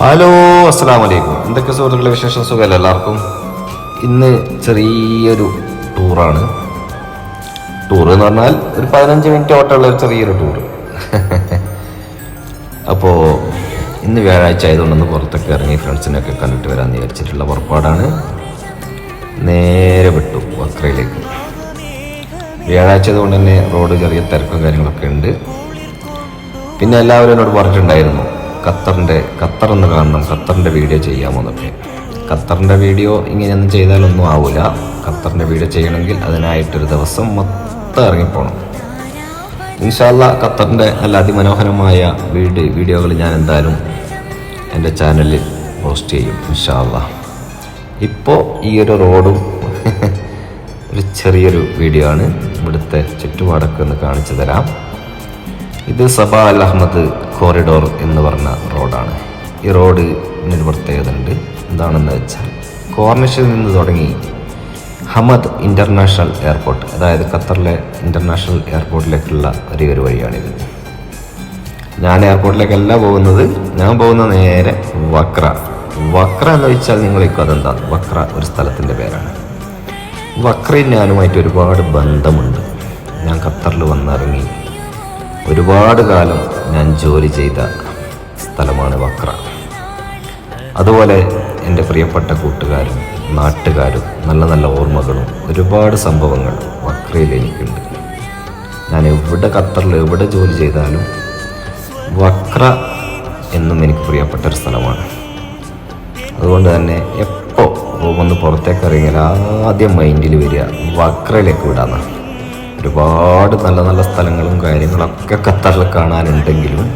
Hello അസ്സാം വലൈക്കും എന്തൊക്കെ സുഹൃത്തുക്കളെ വിശേഷം? സുഖമല്ല എല്ലാവർക്കും? ഇന്ന് ചെറിയൊരു ടൂറാണ്. ടൂർ എന്ന് പറഞ്ഞാൽ ഒരു പതിനഞ്ച് മിനിറ്റ് ഓട്ടമുള്ള ഒരു ചെറിയൊരു ടൂർ. അപ്പോൾ ഇന്ന് വ്യാഴാഴ്ച ആയതുകൊണ്ടൊന്ന് പുറത്തൊക്കെ ഇറങ്ങി ഫ്രണ്ട്സിനൊക്കെ കണ്ടിട്ട് വരാൻ വിചാരിച്ചിട്ടുള്ള പുറപ്പാടാണ്. നേരെ വിട്ടു വക്രയിലേക്ക് വ്യാഴാഴ്ച ആയതുകൊണ്ട് തന്നെ റോഡ് ചെറിയ തിരക്കും കാര്യങ്ങളൊക്കെ ഉണ്ട്. പിന്നെ എല്ലാവരും എന്നോട് പറഞ്ഞിട്ടുണ്ടായിരുന്നു. ഖത്തറിന്റെ ഖത്തർ എന്ന് കാണണം ഖത്തറിന്റെ വീഡിയോ ചെയ്യാമോ എന്നൊക്കെ. ഖത്തറിന്റെ വീഡിയോ ഇങ്ങനെയൊന്നും ചെയ്താലൊന്നും ആവില്ല ഖത്തറിന്റെ വീഡിയോ ചെയ്യണമെങ്കിൽ അതിനായിട്ടൊരു ദിവസം മൊത്തം ഇറങ്ങിപ്പോണം. ഇൻഷാല്ല ഖത്തറിന്റെ നല്ല അതിമനോഹരമായ വീഡിയോ വീഡിയോകൾ ഞാൻ എന്തായാലും എന്റെ ചാനലിൽ പോസ്റ്റ് ചെയ്യും ഇൻഷാല്ല ഇപ്പോൾ ഈ ഒരു റോഡും ഒരു ചെറിയൊരു വീഡിയോ ആണ് ഇവിടുത്തെ ചുറ്റുപാടൊക്കെ ഒന്ന് കാണിച്ചു തരാം. ഇത് സഫ അൽ അഹമ്മദ് കോറിഡോർ എന്ന് പറഞ്ഞ റോഡാണ്. ഈ റോഡ് ഒരു എന്താണെന്ന് വെച്ചാൽ കോർണിഷിൽ നിന്ന് തുടങ്ങി ഹമദ് ഇന്റർനാഷണൽ എയർപോർട്ട് അതായത് ഖത്തറിലെ ഇന്റർനാഷണൽ എയർപോർട്ടിലേക്കുള്ള ഒരേ ഒരു വഴിയാണിത്. ഞാൻ എയർപോർട്ടിലേക്കല്ല പോകുന്നത്. ഞാൻ പോകുന്ന നേരെ വക്ര. വക്ര എന്ന് വെച്ചാൽ നിങ്ങളിപ്പോൾ അതെന്താ വക്ര ഒരു സ്ഥലത്തിന്റെ പേരാണ്. വക്രയും ഞാനുമായിട്ട് ഒരുപാട് ബന്ധമുണ്ട്. ഞാൻ ഖത്തറിൽ വന്നിറങ്ങി ഒരുപാട് കാലം ഞാൻ ജോലി ചെയ്ത സ്ഥലമാണ് വക്ര. അതുപോലെ എന്റെ പ്രിയപ്പെട്ട കൂട്ടുകാരും നാട്ടുകാരും നല്ല നല്ല ഓർമ്മകളും ഒരുപാട് സംഭവങ്ങൾ വക്രയിൽ എനിക്കുണ്ട്. ഞാൻ എവിടെ ഖത്തറിൽ എവിടെ ജോലി ചെയ്താലും വക്ര എന്നും എനിക്ക് പ്രിയപ്പെട്ട ഒരു സ്ഥലമാണ്. അതുകൊണ്ട് തന്നെ എപ്പോൾ ഒന്ന് പുറത്തേക്ക് ഇറങ്ങിയാൽ ആദ്യം മൈൻഡിൽ വരിക വക്രയിലേക്ക് വിടാന്നാണ്. ഒരുപാട് നല്ല നല്ല സ്ഥലങ്ങളും കാര്യങ്ങളൊക്കെ ഖത്തറിൽ കാണാനുണ്ടെങ്കിലും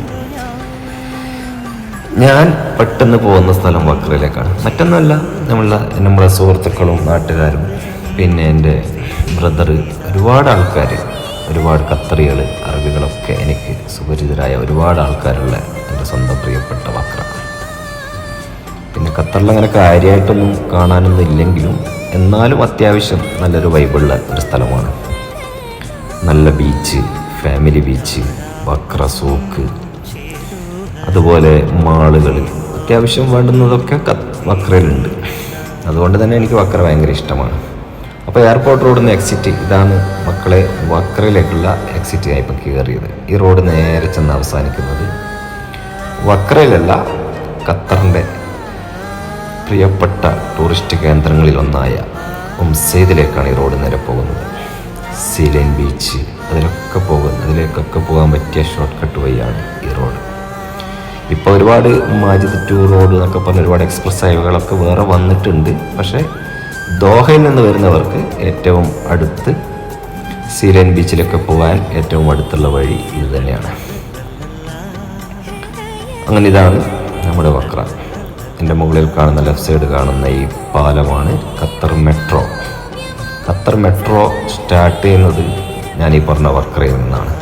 ഞാൻ പെട്ടെന്ന് പോകുന്ന സ്ഥലം വക്രയിലേക്കാണ് മറ്റൊന്നുമല്ല നമ്മളെ നമ്മളെ സുഹൃത്തുക്കളും നാട്ടുകാരും പിന്നെ എന്റെ ബ്രദർ ഒരുപാട് ആൾക്കാർ ഒരുപാട് ഖത്തറികൾ അറബികളൊക്കെ എനിക്ക് സുപരിചിതരായ ഒരുപാട് ആൾക്കാരുള്ള എന്റെ സ്വന്തം പ്രിയപ്പെട്ട വക്ര പിന്നെ ഖത്തറിൽ അങ്ങനെ കാര്യമായിട്ടൊന്നും കാണാനൊന്നും ഇല്ലെങ്കിലും എന്നാലും അത്യാവശ്യം നല്ലൊരു വൈബുള്ള ഒരു സ്ഥലമാണ്. നല്ല beach family beach Wakra souq അതുപോലെ മാളുകൾ. അത്യാവശ്യം വേണ്ടുന്നതൊക്കെ വക്രയിലുണ്ട്. അതുകൊണ്ട് തന്നെ എനിക്ക് വക്ര ഭയങ്കര ഇഷ്ടമാണ്. അപ്പോൾ എയർപോർട്ട് റോഡിൽ നിന്ന് എക്സിറ്റ് ഇതാണ് മക്കളെ വക്രയിലേക്കുള്ള എക്സിറ്റ് ആയി ഇപ്പോൾ കയറിയത് ഈ റോഡ് നേരെ ചെന്ന് അവസാനിക്കുന്നത് വക്രയിലല്ല ഖത്തറിന്റെ പ്രിയപ്പെട്ട ടൂറിസ്റ്റ് കേന്ദ്രങ്ങളിലൊന്നായ ഉംസൈദിലേക്കാണ് ഈ റോഡ് നേരെ പോകുന്നത്. സീലൈൻ ബീച്ച് അതിലൊക്കെ പോകുന്ന അതിലേക്കൊക്കെ പോകാൻ പറ്റിയ ഷോർട്ട് കട്ട് വഴിയാണ് ഈ റോഡ് ഇപ്പോൾ ഒരുപാട് മാജിദ് ടു റോഡ് എന്നൊക്കെ പറഞ്ഞ ഒരുപാട് എക്സ്പ്രസ് ഹൈവേകളൊക്കെ വേറെ വന്നിട്ടുണ്ട്. പക്ഷേ ദോഹയിൽ നിന്ന് വരുന്നവർക്ക് ഏറ്റവും അടുത്ത് സീലൈൻ ബീച്ചിലൊക്കെ പോകാൻ ഏറ്റവും അടുത്തുള്ള വഴി ഇത് തന്നെയാണ്. അങ്ങനെ ഇതാണ് നമ്മുടെ വക്ര. എന്റെ മുകളിൽ കാണുന്ന ലെഫ്റ്റ് സൈഡ് കാണുന്ന ഈ പാലമാണ് Qatar metro Qatar metro start ചെയ്യുന്നത് ഞാൻ ഈ പറഞ്ഞ വക്രയിൽ നിന്നാണ്.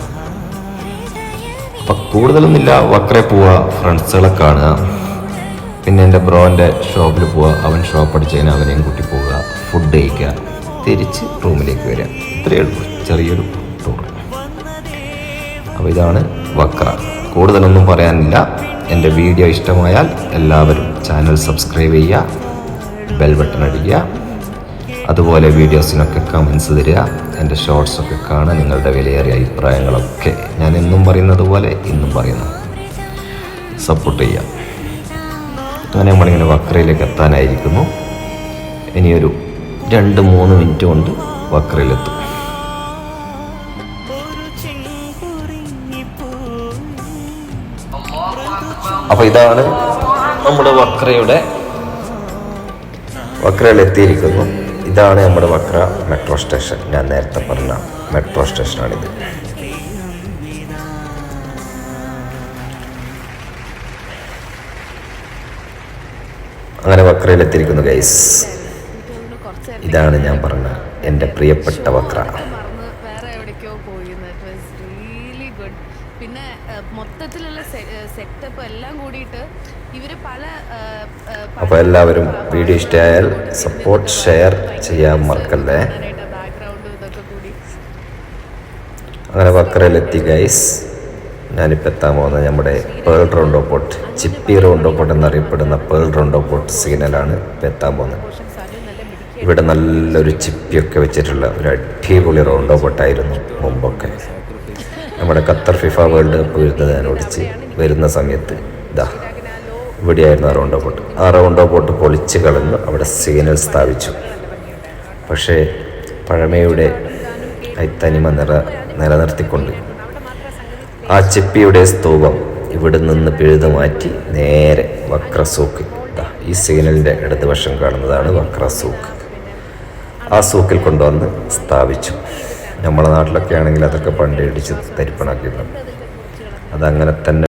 അപ്പം കൂടുതലൊന്നുമില്ല വക്രയിൽ പോവുക ഫ്രണ്ട്സുകളെ കാണുക. പിന്നെ എന്റെ ബ്രോന്റെ ഷോപ്പിൽ പോവുക അവൻ ഷോപ്പ് അടിച്ച് കഴിഞ്ഞാൽ അവനെയും കൂട്ടി പോവുക ഫുഡ് കഴിക്കുക തിരിച്ച് റൂമിലേക്ക് വരിക. ഇത്രയേ ഉള്ളൂ ചെറിയൊരു ടൂർ അപ്പോൾ ഇതാണ് വക്ര കൂടുതലൊന്നും പറയാനില്ല എന്റെ വീഡിയോ ഇഷ്ടമായാൽ എല്ലാവരും ചാനൽ സബ്സ്ക്രൈബ് ചെയ്യുക ബെൽ ബട്ടൺ അടിക്കുക. അതുപോലെ വീഡിയോസിനൊക്കെ കമൻസ് തരിക. എന്റെ ഷോർട്സൊക്കെ കാണാൻ നിങ്ങളുടെ വിലയേറിയ അഭിപ്രായങ്ങളൊക്കെ. ഞാൻ എന്നും പറയുന്നത് പോലെ ഇന്നും പറയുന്നു. സപ്പോർട്ട് ചെയ്യാം. അങ്ങനെ നമ്മളിങ്ങനെ വക്രയിലേക്ക് എത്താനായിരിക്കുന്നു. ഇനിയൊരു രണ്ട് മൂന്ന് മിനിറ്റ് കൊണ്ട് വക്രയിലെത്തും. അപ്പൊ ഇതാണ് നമ്മുടെ വക്രയുടെ വക്രയിൽ എത്തിയിരിക്കുന്നു ഇതാണ് നമ്മുടെ വക്ര മെട്രോ സ്റ്റേഷൻ. ഞാൻ നേരത്തെ പറഞ്ഞ മെട്രോ സ്റ്റേഷനാണിത്. അങ്ങനെ വക്രയിൽ എത്തിയിരിക്കുന്നു ഗൈസ് ഇതാണ് ഞാൻ പറഞ്ഞ എന്റെ പ്രിയപ്പെട്ട വക്ര. പിന്നെ മൊത്തത്തിലുള്ള സെറ്റപ്പ് എല്ലാം കൂടിയിട്ട് ഇവർ പല അപ്പോൾ എല്ലാവരും വീഡിയോ ഇഷ്ടമായാൽ സപ്പോർട്ട് ഷെയർ ചെയ്യാൻ മറക്കല്ലേ? അങ്ങനെ വക്രയിലെത്തി ഗൈസ് ഞാനിപ്പോൾ എത്താൻ പോകുന്നത് നമ്മുടെ പേൾ റൗണ്ടോ പോട്ട് ചിപ്പി റൗണ്ടോ പോട്ട് എന്നറിയപ്പെടുന്ന പേൾ റൗണ്ടോ പോട്ട് സിഗ്നലാണ് ഇപ്പോൾ എത്താൻ പോകുന്നത്. ഇവിടെ നല്ലൊരു ചിപ്പിയൊക്കെ വെച്ചിട്ടുള്ള ഒരു അടിപൊളി റൗണ്ടോ പോട്ടായിരുന്നു മുമ്പൊക്കെ. നമ്മുടെ ഖത്തർ ഫിഫ വേൾഡ് കപ്പ് വരുന്നതിനോടിച്ച് വരുന്ന സമയത്ത് ഇതാ ഇവിടെയായിരുന്നു ആ റൗണ്ടോ പോട്ട് ആ റൗണ്ടോ പോട്ട് പൊളിച്ച് കളഞ്ഞു അവിടെ സിഗ്നൽ സ്ഥാപിച്ചു. പക്ഷേ പഴമയുടെ തനിമ നില നിലനിർത്തിക്കൊണ്ട് ആ ചെപ്പിയുടെ സ്തൂപം ഇവിടെ നിന്ന് പിഴുതു മാറ്റി നേരെ വക്രസൂക്ക്. ഈ സിഗ്നലിന്റെ ഇടതുവശം കാണുന്നതാണ് വക്രസൂക്ക്. ആ സൂക്കിൽ കൊണ്ടുവന്ന് സ്ഥാപിച്ചു. നമ്മളെ നാട്ടിലൊക്കെ ആണെങ്കിൽ അതൊക്കെ പണ്ട് ഇടിച്ച് അതങ്ങനെ തന്നെ